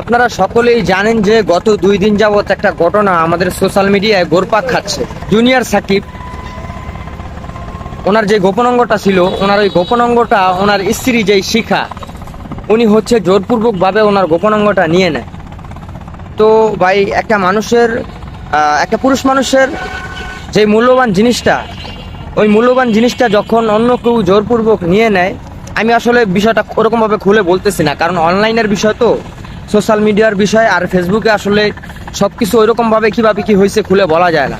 আপনারা সকলেই জানেন যে গত দুই দিন যাবত একটা ঘটনা আমাদের সোশ্যাল মিডিয়ায় গোরপাক খাচ্ছে। জুনিয়র সাকিব, ওনার যে গোপন অঙ্গটা ছিল, ওনার ওই গোপন অঙ্গটা ওনার স্ত্রী যেই শিখা, উনি হচ্ছে জোরপূর্বকভাবে ওনার গোপন অঙ্গটা নিয়ে নেয় তো ভাই, একটা মানুষের একটা পুরুষ মানুষের যে মূল্যবান জিনিসটা, ওই মূল্যবান জিনিসটা যখন অন্য কেউ জোরপূর্বক নিয়ে নেয়, আমি আসলে বিষয়টা ওরকমভাবে খুলে বলতেছি না, কারণ অনলাইনের বিষয় তো। সোশ্যাল মিডিয়ার বিষয় আর ফেসবুকে আসলে সব কিছু ওইরকমভাবে কীভাবে কী হয়েছে খুলে বলা যায় না।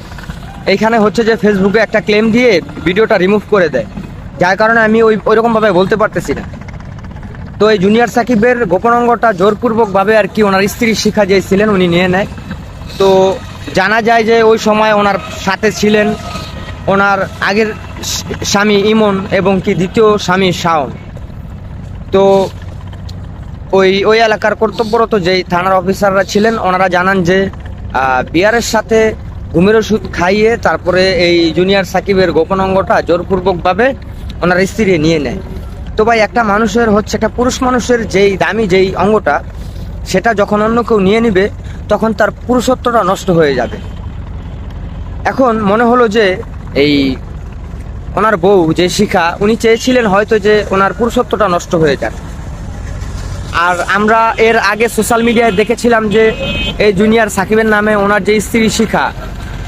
এইখানে হচ্ছে যে ফেসবুকে একটা ক্লেম দিয়ে ভিডিওটা রিমুভ করে দেয়। যার কারণে আমি ওই ওইরকমভাবে বলতে পারতেছি না। তো এই জুনিয়র সাকিবের গোপন অঙ্গটা জোরপূর্বকভাবে আর কি ওনার স্ত্রী শিখা যে ছিলেন উনি নিয়ে নেয়। তো জানা যায় যে ওই সময় ওনার সাথে ছিলেন ওনার আগের স্বামী ইমন এবং কি দ্বিতীয় স্বামী শাওন। তো ওই ওই এলাকার কর্তব্যরত যেই থানার অফিসাররা ছিলেন, ওনারা জানান যে বিয়ারের সাথে ঘুমের ওষুধ খাইয়ে তারপরে এই জুনিয়র সাকিবের গোপন অঙ্গটা জোরপূর্বকভাবে ওনার স্ত্রী নিয়ে নেয়। তো ভাই, একটা মানুষের হচ্ছে, একটা পুরুষ মানুষের যেই দামি যেই অঙ্গটা, সেটা যখন অন্য কেউ নিয়ে নিবে, তখন তার পুরুষত্বটা নষ্ট হয়ে যাবে। এখন মনে হলো যে, এই ওনার বউ যে শিখা, উনি চেয়েছিলেন হয়তো যে ওনার পুরুষত্বটা নষ্ট হয়ে যাক। আর আমরা এর আগে সোশ্যাল মিডিয়ায় দেখেছিলাম যে এই জুনিয়র সাকিবের নামে ওনার যে স্ত্রী শিখা,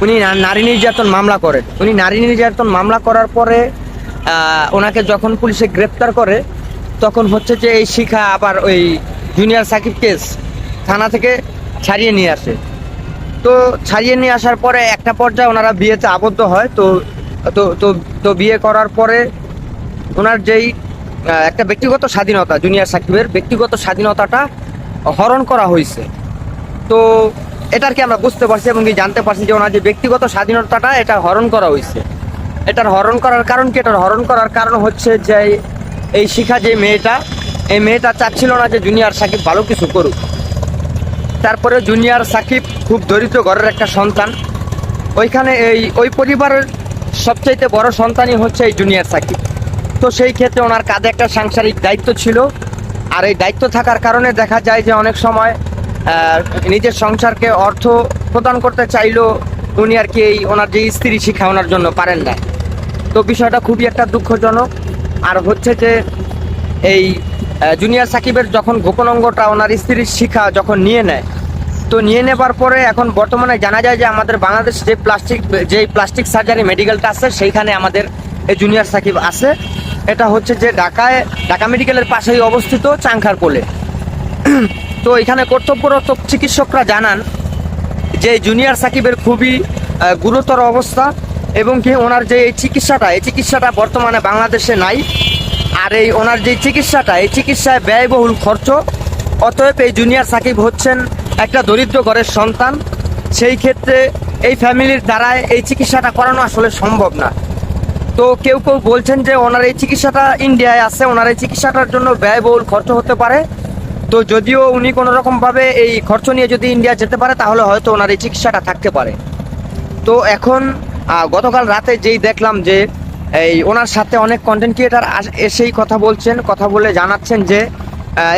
উনি নারী নির্যাতন মামলা করেন উনি নারী নির্যাতন মামলা করার পরে ওনাকে যখন পুলিশে গ্রেপ্তার করে, তখন হচ্ছে যে এই শিখা আবার ওই জুনিয়র সাকিব কেস থানা থেকে ছাড়িয়ে নিয়ে আসে। তো ছাড়িয়ে নিয়ে আসার পরে একটা পর্যায়ে ওনারা বিয়েতে আবদ্ধ হয়। তো তো তো বিয়ে করার পরে ওনার যেই একটা ব্যক্তিগত স্বাধীনতা, জুনিয়র সাকিবের ব্যক্তিগত স্বাধীনতাটা হরণ করা হয়েছে। তো এটার কি আমরা বুঝতে পারছি এবং জানতে পারছি যে ওনার যে ব্যক্তিগত স্বাধীনতাটা, এটা হরণ করা হয়েছে। এটার হরণ করার কারণ কি? এটার হরণ করার কারণ হচ্ছে যে এই শিখা যে মেয়েটা, এই মেয়েটা চাচ্ছিল না যে জুনিয়র সাকিব ভালো কিছু করুক। তারপরে জুনিয়র সাকিব খুব দরিদ্র ঘরের একটা সন্তান। ওইখানে এই, ওই পরিবারের সবচাইতে বড় সন্তানই হচ্ছে এই জুনিয়র সাকিব। তো সেই ক্ষেত্রে ওনার কাঁধে একটা সাংসারিক দায়িত্ব ছিল। আর এই দায়িত্ব থাকার কারণে দেখা যায় যে অনেক সময় নিজের সংসারকে অর্থ প্রদান করতে চাইলেও উনি আর কি এই ওনার যে স্ত্রী শিক্ষা ওনার জন্য পারেন না। তো বিষয়টা খুবই একটা দুঃখজনক। আর হচ্ছে যে এই জুনিয়র সাকিবের যখন গোপন অঙ্গটা ওনার স্ত্রীর শিক্ষা যখন নিয়ে নেয়, তো নিয়ে নেবার পরে এখন বর্তমানে জানা যায় যে আমাদের বাংলাদেশ যে প্লাস্টিক যে প্লাস্টিক সার্জারি মেডিকেলটা আছে, সেইখানে আমাদের এই জুনিয়র সাকিব আছে। এটা হচ্ছে যে ঢাকায়, ঢাকা মেডিকেলের পাশেই অবস্থিত চাংখার কোলে। তো এখানে কর্তব্যরত চিকিৎসকরা জানান যে জুনিয়র সাকিবের খুবই গুরুতর অবস্থা এবং কি ওনার যে এই চিকিৎসাটা এই চিকিৎসাটা বর্তমানে বাংলাদেশে নাই। আর এই ওনার যে চিকিৎসাটা, এই চিকিৎসায় ব্যয়বহুল খরচ। অতএব এই জুনিয়র সাকিব হচ্ছেন একটা দরিদ্র ঘরের সন্তান। সেই ক্ষেত্রে এই ফ্যামিলির দ্বারায় এই চিকিৎসাটা করানো আসলে সম্ভব না। তো কেউ কেউ বলছেন যে ওনার এই চিকিৎসাটা ইন্ডিয়ায় আছে, ওনার এই চিকিৎসাটার জন্য ব্যয়বহুল খরচ হতে পারে। তো যদিও উনি কোনো রকমভাবে এই খরচ নিয়ে যদি ইন্ডিয়া যেতে পারে, তাহলে হয়তো ওনার এই চিকিৎসাটা থাকতে পারে। তো এখন গতকাল রাতে যেই দেখলাম যে, এই ওনার সাথে অনেক কন্টেন্ট ক্রিয়েটার এসেই কথা বলছেন, কথা বলে জানাচ্ছেন যে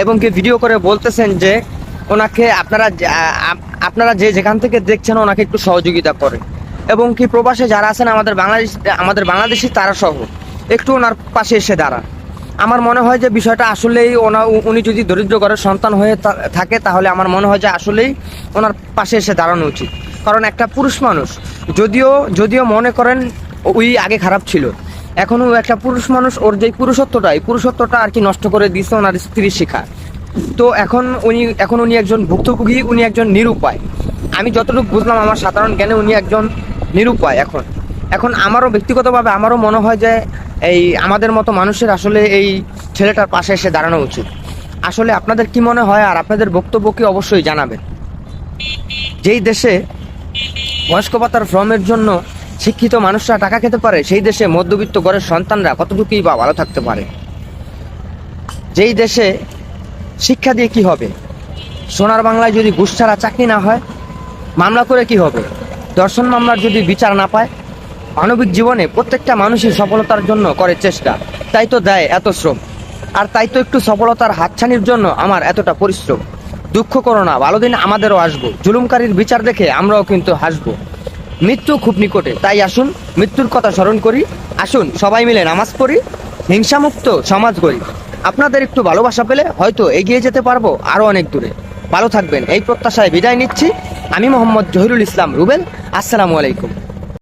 এবং কি ভিডিও করে বলতেছেন যে, ওনাকে আপনারা আপনারা যে যেখান থেকে দেখছেন, ওনাকে একটু সহযোগিতা করেন এবং কি প্রবাসে যারা আছেন আমাদের বাংলাদেশ, আমাদের বাংলাদেশি তারা সহ, একটু ওনার পাশে এসে দাঁড়ান। আমার মনে হয় যে বিষয়টা আসলেই ওনা উনি যদি দরিদ্র ঘরের সন্তান হয়ে থাকে, তাহলে আমার মনে হয় যে আসলেই ওনার পাশে এসে দাঁড়ানো উচিত। কারণ একটা পুরুষ মানুষ, যদিও যদিও মনে করেন ওই আগে খারাপ ছিল এখনও একটা পুরুষ মানুষ, ওর যে পুরুষত্বটা, এই পুরুষত্বটা আর কি নষ্ট করে দিচ্ছে ওনার স্ত্রীর শিখা। তো এখন উনি এখন উনি একজন ভুক্তভোগী, উনি একজন নিরুপায়। আমি যতটুকু বুঝলাম, আমার সাধারণ জ্ঞানে উনি একজন নিরুপায় এখন। এখন আমারও ব্যক্তিগতভাবে আমারও মনে হয় যে এই আমাদের মতো মানুষের আসলে এই ছেলেটার পাশে এসে দাঁড়ানো উচিত। আসলে আপনাদের কি মনে হয় আর আপনাদের বক্তব্য কি অবশ্যই জানাবেন? যেই দেশে বয়স্ক ভাতার ফর্মের জন্য শিক্ষিত মানুষরা টাকা খেতে পারে, সেই দেশে মধ্যবিত্ত ঘরের সন্তানরা কতটুকুই বা ভালো থাকতে পারে? যেই দেশে শিক্ষা দিয়ে কি হবে? সোনার বাংলায় যদি ঘুষ ছাড়া চাকরি না হয়, মামলা করে কি হবে? দর্শন মামলার যদি বিচার না পায়, মানবিক জীবনে প্রত্যেকটা মানুষই সফলতার জন্য করে চেষ্টা। তাই তো দেয় এত শ্রম। আর তাই তো একটু সফলতার হাতছানির জন্য আমার এতটা পরিশ্রম। দুঃখ করো না, ভালো দিন আমাদেরও আসব। জুলুমকারীর বিচার দেখে আমরাও কিন্তু হাসবো। মৃত্যু খুব নিকটে, তাই আসুন, মৃত্যুর কথা স্মরণ করি। আসুন, সবাই মিলে নামাজ পড়ি, হিংসামুক্ত সমাজ গড়ি। আপনাদের একটু ভালোবাসা পেলে হয়তো এগিয়ে যেতে পারব আরও অনেক দূরে। ভালো থাকবেন। এই প্রত্যাশায় বিদায় নিচ্ছি। আমি মোহাম্মদ জহিরুল ইসলাম রুবেল। আসসালামু আলাইকুম।